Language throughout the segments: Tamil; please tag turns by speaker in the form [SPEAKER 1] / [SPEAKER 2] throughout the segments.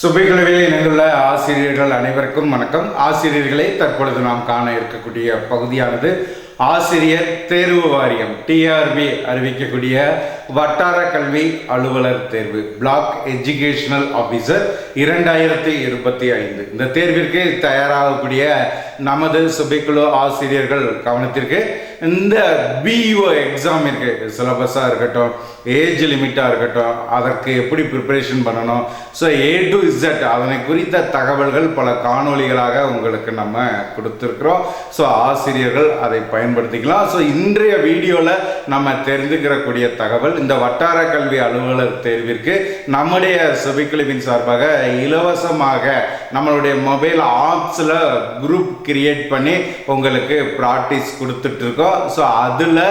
[SPEAKER 1] சுபைக்குழுவில் இணைந்துள்ள ஆசிரியர்கள் அனைவருக்கும் வணக்கம். ஆசிரியர்களை தற்பொழுது நாம் காண இருக்கக்கூடிய பகுதியானது ஆசிரியர் தேர்வு வாரியம் டிஆர்பி அறிவிக்கக்கூடிய வட்டார கல்வி அலுவலர் தேர்வு பிளாக் எஜுகேஷனல் ஆபீசர் இரண்டாயிரத்தி இருபத்தி ஐந்து. இந்த தேர்விற்கு தயாராகக்கூடிய நமது சுபைக்குழு ஆசிரியர்கள் கவனத்திற்கு இந்த பிஇஓ எக்ஸாம் இருக்கு. சிலபஸாக இருக்கட்டும் ஏஜ் லிமிட்டாக இருக்கட்டும் அதற்கு எப்படி ப்ரிப்பரேஷன் பண்ணணும்? ஸோ ஏ டு இசட் அதனை குறித்த தகவல்கள் பல காணொளிகளாக உங்களுக்கு நம்ம கொடுத்துருக்குறோம். ஸோ ஆசிரியர்கள் அதை பயன்படுத்திக்கலாம். ஸோ இன்றைய வீடியோவில் நம்ம தெரிந்துக்கிறக்கூடிய தகவல் இந்த வட்டார கல்வி அலுவலர் தேர்விற்கு நம்முடைய சுபிக்குழுவின் சார்பாக இலவசமாக நம்மளுடைய மொபைல் ஆப்ஸில் குரூப் கிரியேட் பண்ணி உங்களுக்கு ப்ராக்டிஸ் கொடுத்துட்ருக்கோம் இருக்கோம் ஸோ அதில்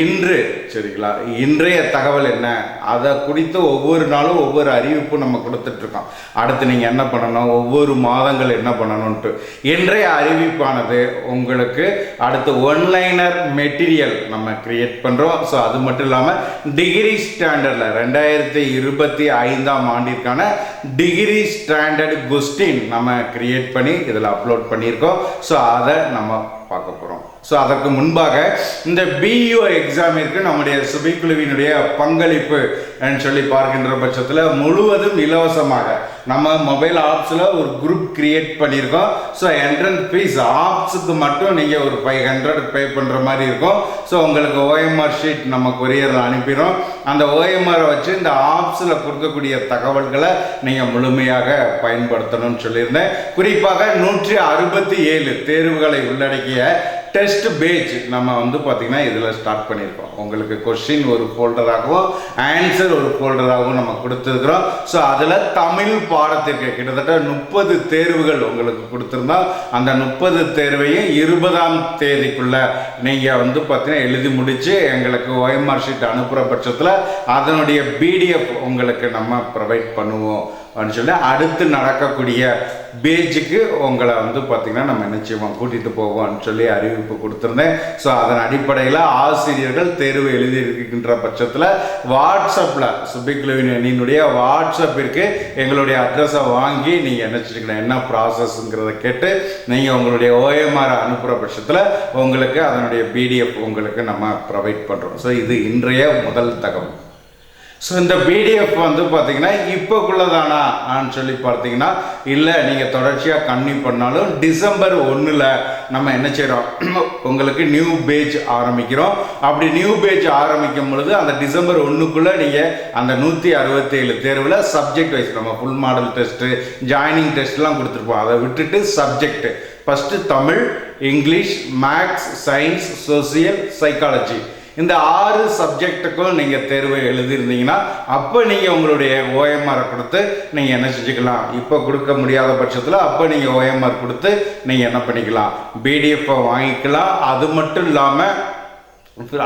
[SPEAKER 1] இன்று சரிங்களா? இன்றைய தகவல் என்ன? அதை குறித்து ஒவ்வொரு நாளும் ஒவ்வொரு அறிவிப்பும் நம்ம கொடுத்துட்ருக்கோம். அடுத்து நீங்கள் என்ன பண்ணணும்? ஒவ்வொரு மாதங்கள் என்ன பண்ணணும்ன்ட்டு. இன்றைய அறிவிப்பானது உங்களுக்கு அடுத்து ஒன்லைனர் மெட்டீரியல் நம்ம கிரியேட் பண்ணுறோம் ஸோ அது மட்டும் இல்லாமல் டிகிரி ஸ்டாண்டர்டில் ரெண்டாயிரத்தி இருபத்தி ஐந்தாம் ஆண்டிற்கான டிகிரி ஸ்டாண்டர்ட் கொஸ்டின் நம்ம கிரியேட் பண்ணி இதில் அப்லோட் பண்ணியிருக்கோம். ஸோ அதை நம்ம பார்க்க போகிறோம் ஸோ அதற்கு முன்பாக இந்த பிஇஓ எக்ஸாமிற்கு நம்முடைய சுபிக்குழுவினுடைய பங்களிப்பு சொல்லி பார்க்கின்ற பட்சத்தில் முழுவதும் இலவசமாக நம்ம மொபைல் ஆப்ஸில் ஒரு குரூப் கிரியேட் பண்ணியிருக்கோம். ஸோ என்ட்ரன்ஸ் ஃபீஸ் ஆப்ஸுக்கு மட்டும் நீங்கள் ஒரு ஃபைவ் ஹண்ட்ரட் பே பண்ணுற மாதிரி இருக்கும். ஸோ உங்களுக்கு ஓஎம்ஆர் ஷீட் நம்ம கொரியரில் அனுப்பிடும் அந்த ஓஎம்ஆரை வச்சு இந்த ஆப்ஸில் கொடுக்கக்கூடிய தகவல்களை நீங்கள் முழுமையாக பயன்படுத்தணும்னு சொல்லியிருந்தேன். குறிப்பாக நூற்றி அறுபத்தி ஏழு தேர்வுகளை உள்ளடக்கிய டெஸ்ட் பேஜ் நம்ம வந்து பார்த்திங்கன்னா இதில் ஸ்டார்ட் பண்ணியிருக்கோம். உங்களுக்கு கொஷின் ஒரு ஃபோல்டராகவும் ஆன்சர் ஒரு ஃபோல்டராகவும் நம்ம கொடுத்துருக்குறோம். ஸோ அதில் தமிழ் பாடத்திற்கு கிட்டத்தட்ட முப்பது தேர்வுகள் உங்களுக்கு கொடுத்துருந்தோம். அந்த முப்பது தேர்வையும் இருபதாம் தேதிக்குள்ளே நீங்கள் வந்து பார்த்தீங்கன்னா எழுதி முடித்து எங்களுக்கு ஓஎம்ஆர் ஷீட் அனுப்புகிற பட்சத்தில் அதனுடைய பிடிஎஃப் உங்களுக்கு நம்ம ப்ரொவைட் பண்ணுவோம். அப்படின்னு சொல்லி அடுத்து நடக்கக்கூடிய பேஜுக்கு உங்களை வந்து பார்த்திங்கன்னா நம்ம என்ன செய்வோம் கூட்டிகிட்டு போவோம்னு சொல்லி அறிவிப்பு கொடுத்துருந்தேன். ஸோ அதன் அடிப்படையில் ஆசிரியர்கள் தேர்வு எழுதியிருக்கின்ற பட்சத்தில் வாட்ஸ்அப்பில் சுபிக்லுவின் வாட்ஸ்அப்பிற்கு எங்களுடைய அட்ரஸை வாங்கி நீங்கள் என்ன என்ன ப்ராசஸ்ங்கிறத கேட்டு நீங்கள் உங்களுடைய ஓஎம்ஆர் அனுப்புகிற பட்சத்தில் உங்களுக்கு அதனுடைய பிடிஎஃப் உங்களுக்கு நம்ம ப்ரொவைட் பண்ணுறோம் ஸோ இது இன்றைய முதல் தகவல். ஸோ இந்த பிடிஎஃப் வந்து பார்த்தீங்கன்னா இப்போக்குள்ளதானான்னு சொல்லி பார்த்தீங்கன்னா இல்லை நீங்கள் தொடர்ச்சியாக கன்னி பண்ணாலும் டிசம்பர் ஒன்றில் நம்ம என்ன செய்கிறோம் உங்களுக்கு நியூ பேஜ் ஆரம்பிக்கிறோம். அப்படி நியூ பேஜ் ஆரம்பிக்கும் பொழுது அந்த டிசம்பர் ஒன்றுக்குள்ளே நீங்கள் அந்த நூற்றி அறுபத்தேழு தேர்வில் சப்ஜெக்ட் வைஸ் நம்ம ஃபுல் மாடல் டெஸ்ட்டு ஜாயினிங் டெஸ்ட்லாம் கொடுத்துருப்போம். அதை விட்டுட்டு subject first Tamil English maths science social psychology இந்த ஆறு சப்ஜெக்ட்டுக்கும் நீங்கள் தேர்வு எழுதியிருந்தீங்கன்னா அப்போ நீங்கள் உங்களுடைய ஓஎம்ஆரை கொடுத்து நீங்கள் என்ன செஞ்சுக்கலாம்? இப்போ கொடுக்க முடியாத பட்சத்தில் அப்போ நீங்கள் ஓஎம்ஆர் கொடுத்து நீங்கள் என்ன பண்ணிக்கலாம்? பிடிஎஃப்பை வாங்கிக்கலாம். அது மட்டும் இல்லாமல்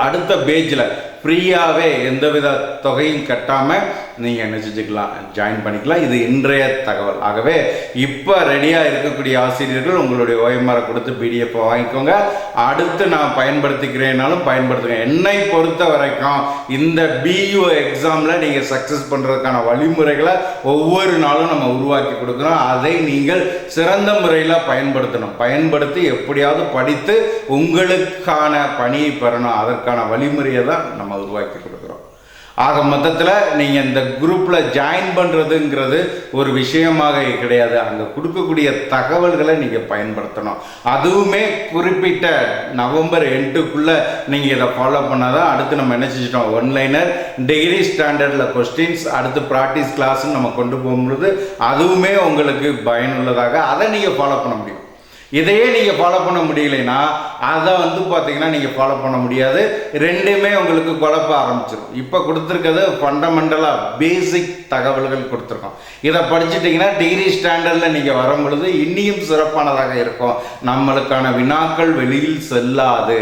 [SPEAKER 1] அடுத்த பேஜில் ஃப்ரீயாகவே எந்தவித தொகையும் கட்டாமல் நீங்கள் என்ன செஞ்சுக்கலாம் ஜாயின் பண்ணிக்கலாம். இது இன்றைய தகவல். ஆகவே இப்போ ரெடியாக இருக்கக்கூடிய ஆசிரியர்கள் உங்களுடைய ஓஎம்ஆரை கொடுத்து பிடிஎஃப் வாங்கிக்கோங்க. அடுத்து நான் பயன்படுத்திக்கிறேனாலும் பயன்படுத்துங்க. என்னை பொறுத்த வரைக்கும் இந்த பியூ எக்ஸாமில் நீங்கள் சக்ஸஸ் பண்ணுறதுக்கான வழிமுறைகளை ஒவ்வொரு நாளும் நம்ம உருவாக்கி கொடுக்குறோம் அதை நீங்கள் சிறந்த முறையில் பயன்படுத்தணும். பயன்படுத்தி எப்படியாவது படித்து உங்களுக்கான பணியை பெறணும். அதற்கான வழிமுறையை தான் நம்ம உருவாக்கி கொடுக்குறோம். ஆக மொத்தத்தில் நீங்கள் இந்த குரூப்பில் ஜாயின் பண்ணுறதுங்கிறது ஒரு விஷயமாக கிடையாது. அங்கே கொடுக்கக்கூடிய தகவல்களை நீங்கள் பயன்படுத்தணும். அதுவுமே குறிப்பிட்ட நவம்பர் எண்டுக்குள்ளே நீங்கள் இதை ஃபாலோ பண்ணால் தான் அடுத்து நம்ம என்ன செஞ்சிட்டோம்? ஒன்லைனர் டிகிரி ஸ்டாண்டர்டில் கொஸ்டின்ஸ் அடுத்து ப்ராக்டிஸ் கிளாஸ்ன்னு நம்ம கொண்டு போகும்பொழுது அதுவுமே உங்களுக்கு பயனுள்ளதாக அதை நீங்கள் ஃபாலோ பண்ண முடியும். இதையே நீங்கள் ஃபாலோ பண்ண முடியலைன்னா அதை வந்து பார்த்தீங்கன்னா நீங்கள் ஃபாலோ பண்ண முடியாது. ரெண்டுமே உங்களுக்கு குழப்ப ஆரம்பிச்சிடும் இப்போ கொடுத்துருக்கிறது ஃபண்டமெண்டலாக பேசிக் தகவல்கள் கொடுத்துருக்கோம். இதை படிச்சுட்டிங்கன்னா டிகிரி ஸ்டாண்டர்டில் நீங்கள் வரும் பொழுது இன்னியும் சிறப்பானதாக இருக்கும். நம்மளுக்கான வினாக்கள் வெளியில் செல்லாது.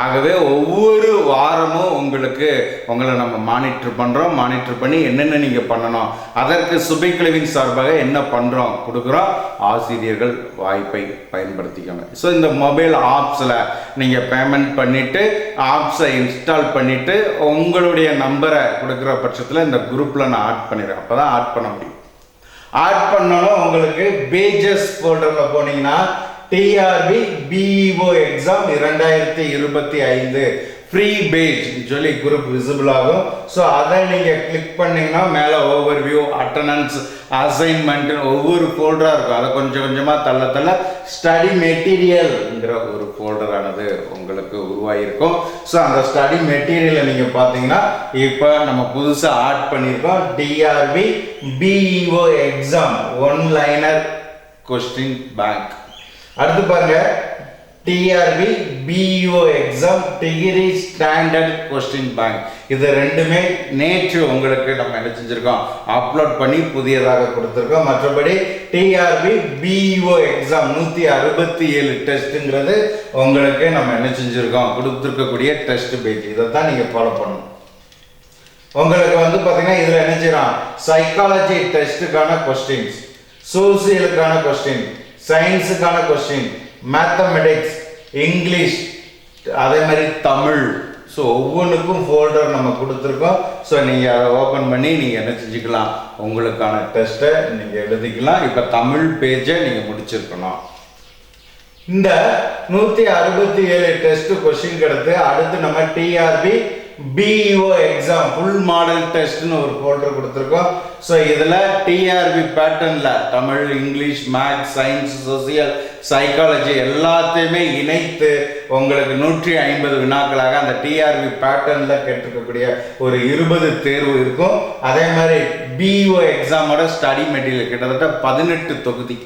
[SPEAKER 1] ஆகவே ஒவ்வொரு வாரமும் உங்களுக்கு உங்களை நம்ம மானிட்டர் பண்ணுறோம் மானிட்டர் பண்ணி என்னென்ன நீங்கள் பண்ணணும் அதற்கு சுபைக்கிழவின் சார்பாக என்ன பண்ணுறோம் கொடுக்குறோம் ஆசிரியர்கள் வாய்ப்பை பயன்படுத்திக்கோங்க. ஸோ இந்த மொபைல் ஆப்ஸில் நீங்கள் பேமெண்ட் பண்ணிவிட்டு ஆப்ஸை இன்ஸ்டால் பண்ணிவிட்டு உங்களுடைய நம்பரை கொடுக்குற பட்சத்தில் இந்த குரூப்பில் நான் ஆட் பண்ணிடுறேன். அப்போ தான் ஆட் பண்ண முடியும். ஆட் பண்ணணும் உங்களுக்கு பேஜஸ் ஃபோல்டரில் போனீங்கன்னா டிஆர்பி பிஇஓ எக்ஸாம் இரண்டாயிரத்தி இருபத்தி ஐந்து. ஃப்ரீ பேஜ் சொல்லி குரூப் விசிபிள் ஆகும். ஸோ அதை நீங்கள் கிளிக் பண்ணிங்கன்னா மேலே ஓவர் வியூ அட்டண்டன்ஸ் அசைன்மெண்ட் ஒவ்வொரு ஃபோல்டராக இருக்கும். அதை கொஞ்சம் கொஞ்சமாக தள்ள தள்ள ஸ்டடி மெட்டீரியல்ங்கிற ஒரு ஃபோல்டரானது உங்களுக்கு உருவாகிருக்கும் ஸோ அந்த ஸ்டடி மெட்டீரியலை நீங்கள் பார்த்தீங்கன்னா இப்போ நம்ம புதுசாக ஆட் பண்ணியிருக்கோம். TRB BEO exam one liner question bank அடுத்து பாருங்க. TRB BEO exam degree standard question bank இது ரெண்டுமே நேற்று உங்களுக்கு நம்ம என்ன செஞ்சிருக்கோம்? அப்லோட் பண்ணி புதியதாக கொடுத்துருக்கோம். மற்றபடி டிஆர்பி பிஇஓ எக்ஸாம் நூற்றி அறுபத்தி ஏழு டெஸ்ட்டுங்கிறது உங்களுக்கு நம்ம என்ன செஞ்சுருக்கோம்? கொடுத்துருக்கக்கூடிய டெஸ்ட் பேஜ் இதை தான் நீங்கள் ஃபாலோ பண்ணணும். உங்களுக்கு வந்து பார்த்தீங்கன்னா இதில் என்ன செய்யலாம் சைக்காலஜி டெஸ்ட்டுக்கான கொஸ்டின்ஸ் சோசியலுக்கான கொஸ்டின் சயின்ஸுக்கான கொஸ்டின் மேத்தமெட்டிக்ஸ் இங்கிலீஷ் அதே மாதிரி தமிழ். ஸோ ஒவ்வொன்றுக்கும் ஃபோல்டர் நம்ம கொடுத்துருக்கோம். ஸோ நீங்கள் அதை ஓப்பன் பண்ணி நீங்கள் என்ன செஞ்சுக்கலாம்? உங்களுக்கான டெஸ்ட்டை நீங்கள் எழுதிக்கலாம். இப்போ தமிழ் பேஜை நீங்கள் முடிச்சிருக்கணும். இந்த நூற்றி அறுபத்தி ஏழு டெஸ்ட் கொஸ்டின் எடுத்து அடுத்து நம்ம TRB BEO exam full model டெஸ்ட்னு ஒரு ஃபோல்டர் கொடுத்துருக்கோம். ஸோ இதில் டிஆர்பி பேட்டர்னில் Tamil English maths science social psychology எல்லாத்தையுமே இணைத்து உங்களுக்கு நூற்றி ஐம்பது வினாக்களாக அந்த டிஆர்பி பேட்டர்னில் கேட்டிருக்கக்கூடிய ஒரு இருபது தேர்வு இருக்கும். அதே மாதிரி பிஇஓ எக்ஸாமோட ஸ்டடி மெட்டீரியல் கிட்டத்தட்ட பதினெட்டு தொகுதி.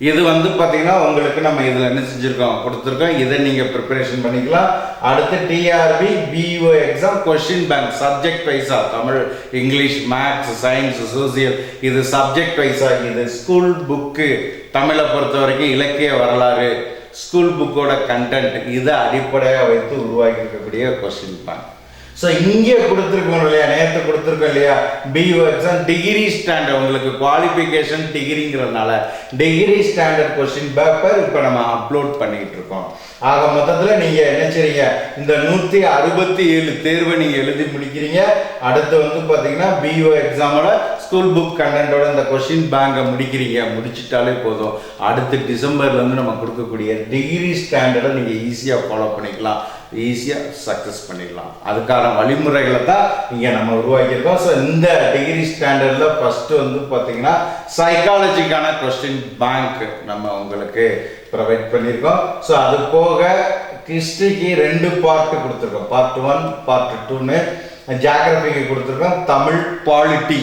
[SPEAKER 1] இது வந்து பார்த்தீங்கன்னா உங்களுக்கு நம்ம இதில் என்ன செஞ்சுருக்கோம்? கொடுத்துருக்கோம். இதை நீங்கள் ப்ரிப்பரேஷன் பண்ணிக்கலாம். அடுத்து TRB BO exam question bank subject வைஸா Tamil English maths science social இது சப்ஜெக்ட் வைஸா இது ஸ்கூல் புக்கு தமிழை பொறுத்த வரைக்கும் இலக்கிய வரலாறு ஸ்கூல் புக்கோட கண்டென்ட் இதை அடிப்படையாக வைத்து உருவாக்கி இருக்கக்கூடிய கொஷின் பேங்க் ஸோ இங்கே கொடுத்துருக்கோம் இல்லையா? நேற்று கொடுத்துருக்கோம் இல்லையா? பிஓ எக்ஸாம் டிகிரி ஸ்டாண்டர்ட் உங்களுக்கு குவாலிஃபிகேஷன் டிகிரிங்கிறதுனால டிகிரி ஸ்டாண்டர்ட் கொஸ்டின் பேப்பர் இப்போ நம்ம அப்லோட் பண்ணிக்கிட்டு இருக்கோம். ஆக மொத்தத்தில் நீங்கள் என்ன செய்றீங்க? இந்த நூற்றி அறுபத்தி ஏழு தேர்வை நீங்கள் எழுதி முடிக்கிறீங்க. அடுத்து வந்து பார்த்தீங்கன்னா பிஓ எக்ஸாமோட ஸ்கூல் புக் கண்டென்ட்டோட இந்த கொஷின் பேங்கை முடிக்கிறீங்க. முடிச்சிட்டாலே போதும். அடுத்து டிசம்பர்லேருந்து நம்ம கொடுக்கக்கூடிய டிகிரி ஸ்டாண்டர்டை நீங்கள் ஈஸியாக ஃபாலோ பண்ணிக்கலாம். ஈஸியாக சக்ஸஸ் பண்ணிடலாம். அதுக்கான வழிமுறைகளை தான் இங்கே நம்ம உருவாக்கியிருக்கோம். ஸோ இந்த டிகிரி ஸ்டாண்டர்டில் ஃபஸ்ட்டு வந்து பார்த்தீங்கன்னா சைக்காலஜிக்கான கொஸ்டின் பேங்க் நம்ம உங்களுக்கு ப்ரொவைட் பண்ணியிருக்கோம். ஸோ அது போக ஹிஸ்ட்ரிக்கு ரெண்டு பார்ட்டு கொடுத்துருக்கோம். பார்ட் ஒன் பார்ட் டூன்னு ஜாகிரபிக்கு கொடுத்துருக்கோம். தமிழ் பாலிட்டி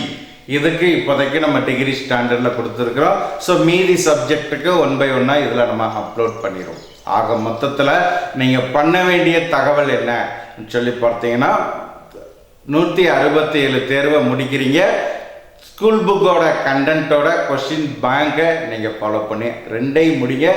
[SPEAKER 1] இதுக்கு இப்போதைக்கு நம்ம டிகிரி ஸ்டாண்டர்டில் கொடுத்துருக்குறோம். ஸோ மீதி சப்ஜெக்ட்டுக்கு ஒன் பை ஒன்னாக இதில் நம்ம அப்லோட் பண்ணிடுவோம். ஆக மொத்தத்தில் நீங்கள் பண்ண வேண்டிய தகவல் என்ன? சொல்லி பார்த்தீங்கன்னா நூற்றி அறுபத்தி ஏழு தேர்வை முடிக்கிறீங்க. ஸ்கூல் புக்கோட கண்டென்ட்டோட கொஸ்டின் பேங்கை நீங்கள் ஃபாலோ பண்ணி ரெண்டையும் முடிங்க.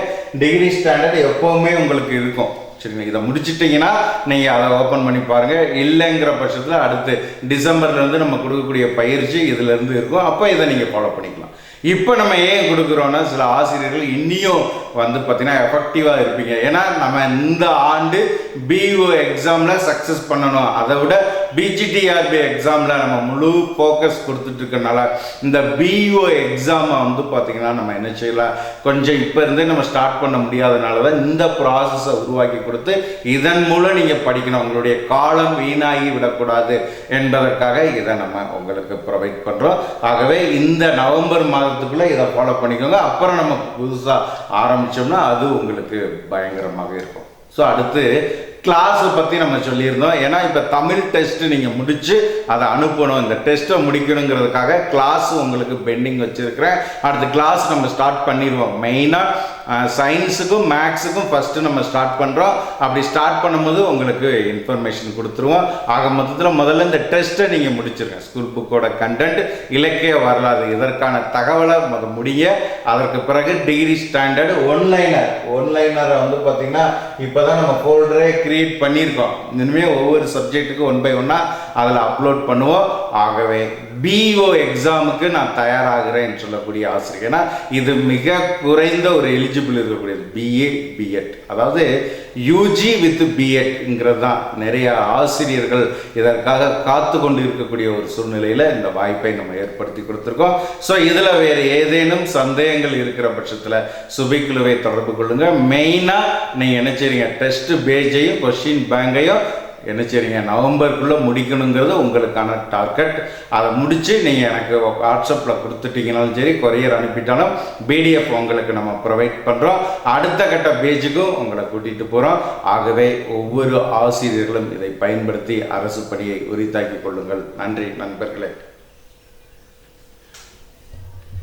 [SPEAKER 1] டிகிரி ஸ்டாண்டர்ட் எப்போவுமே உங்களுக்கு இருக்கும். சரிங்களா? இதை முடிச்சிட்டிங்கன்னா நீங்கள் அதை ஓப்பன் பண்ணி பாருங்கள் இல்லைங்கிற பட்சத்தில் அடுத்து டிசம்பர்லேருந்து நம்ம கொடுக்கக்கூடிய பயிற்சி இதிலேருந்து இருக்கும். அப்போ இதை நீங்கள் ஃபாலோ பண்ணிக்கலாம். இப்போ நம்ம ஏன் கொடுக்குறோன்னா சில ஆசிரியர்கள் இன்னியும் வந்து பார்த்தீங்கன்னா எஃபெக்டிவாக இருப்பீங்க. ஏன்னா நம்ம இந்த ஆண்டு பிஓ எக்ஸாமில் சக்ஸஸ் பண்ணணும். அதை விட பிஜிடிஆர்பி எக்ஸாமில் நம்ம முழு ஃபோக்கஸ் கொடுத்துட்ருக்கனால இந்த பிஓ எக்ஸாமை வந்து பார்த்தீங்கன்னா நம்ம என்ன செய்யலாம் கொஞ்சம் இப்போ இருந்தே நம்ம ஸ்டார்ட் பண்ண முடியாதனால தான் இந்த ப்ராசஸை உருவாக்கி கொடுத்து இதன் மூலம் நீங்கள் படிக்கணும். உங்களுடைய காலம் வீணாகி விடக்கூடாது என்பதற்காக இதை நம்ம உங்களுக்கு ப்ரொவைட் பண்ணுறோம் ஆகவே இந்த நவம்பர் மாதத்துக்குள்ளே இதை ஃபாலோ பண்ணிக்கோங்க. அப்புறம் நம்ம புதுசாக ஆரம்பித்தோம்னா அது உங்களுக்கு பயங்கரமாக இருக்கும். ஸோ அடுத்து கிளாஸை பற்றி நம்ம சொல்லியிருந்தோம். ஏன்னா இப்போ தமிழ் டெஸ்ட்டு நீங்கள் முடித்து அதை அனுப்பணும். இந்த டெஸ்ட்டை முடிக்கணுங்கிறதுக்காக கிளாஸ் உங்களுக்கு பெண்டிங் வச்சுருக்கிறேன். அடுத்த கிளாஸ் நம்ம ஸ்டார்ட் பண்ணிடுவோம். மெயினாக சயின்ஸுக்கும் மேக்ஸுக்கும் ஃபஸ்ட்டு நம்ம ஸ்டார்ட் பண்ணுறோம் அப்படி ஸ்டார்ட் பண்ணும்போது உங்களுக்கு இன்ஃபர்மேஷன் கொடுத்துருவோம். ஆக மொத்தத்தில் முதல்ல இந்த டெஸ்ட்டை நீங்கள் முடிச்சிருங்க. ஸ்கூல் புக்கோட கண்டென்ட் இலக்கிய வரலாறு இதற்கான தகவலை முத முடிய அதற்கு பிறகு டிகிரி ஸ்டாண்டர்ட் ஒன்லைனர் ஒன்லைனரை வந்து பார்த்திங்கன்னா இப்போ தான் நம்ம ஃபோல்டரே க்ரியேட் பண்ணியிருக்கோம். இனிமேல் ஒவ்வொரு சப்ஜெக்ட்டுக்கும் ஒன் பை ஒன்னாக அதில் அப்லோட் பண்ணுவோம். ஆகவே பிஇஓ எக்ஸாமுக்கு நான் தயாராகிறேன்னு சொல்லக்கூடிய ஆசிரியர். ஏன்னா இது மிக குறைந்த ஒரு எலிஜிபிள் இருக்கக்கூடியது. பிஏ பிஎட் அதாவது யூஜி வித் பிஎட்ங்கிறது தான். நிறைய ஆசிரியர்கள் இதற்காக காத்து கொண்டு இருக்கக்கூடிய ஒரு சூழ்நிலையில் இந்த வாய்ப்பை நம்ம ஏற்படுத்தி கொடுத்துருக்கோம். ஸோ இதில் வேறு ஏதேனும் சந்தேகங்கள் இருக்கிற பட்சத்தில் சுபிக்குழுவை தொடர்பு கொள்ளுங்கள் மெயினாக நீங்கள் என்ன செய்றீங்க டெஸ்ட் பேஜையும் கொஷின் பேங்கையும் என்ன செய்றீங்க? நவம்பருக்குள்ளே முடிக்கணுங்கிறது உங்களுக்கான டார்கெட் அதை முடித்து நீங்கள் எனக்கு வாட்ஸ்அப்பில் கொடுத்துட்டீங்கனாலும் சரி கொரியர் அனுப்பிட்டாலும் பிடிஎஃப் உங்களுக்கு நம்ம ப்ரொவைட் பண்ணுறோம் அடுத்த கட்ட பேஜுக்கும் உங்களை கூட்டிகிட்டு போகிறோம் ஆகவே ஒவ்வொரு ஆசிரியர்களும் இதை பயன்படுத்தி அரசு பணியை உரித்தாக்கி கொள்ளுங்கள். நன்றி நண்பர்களே.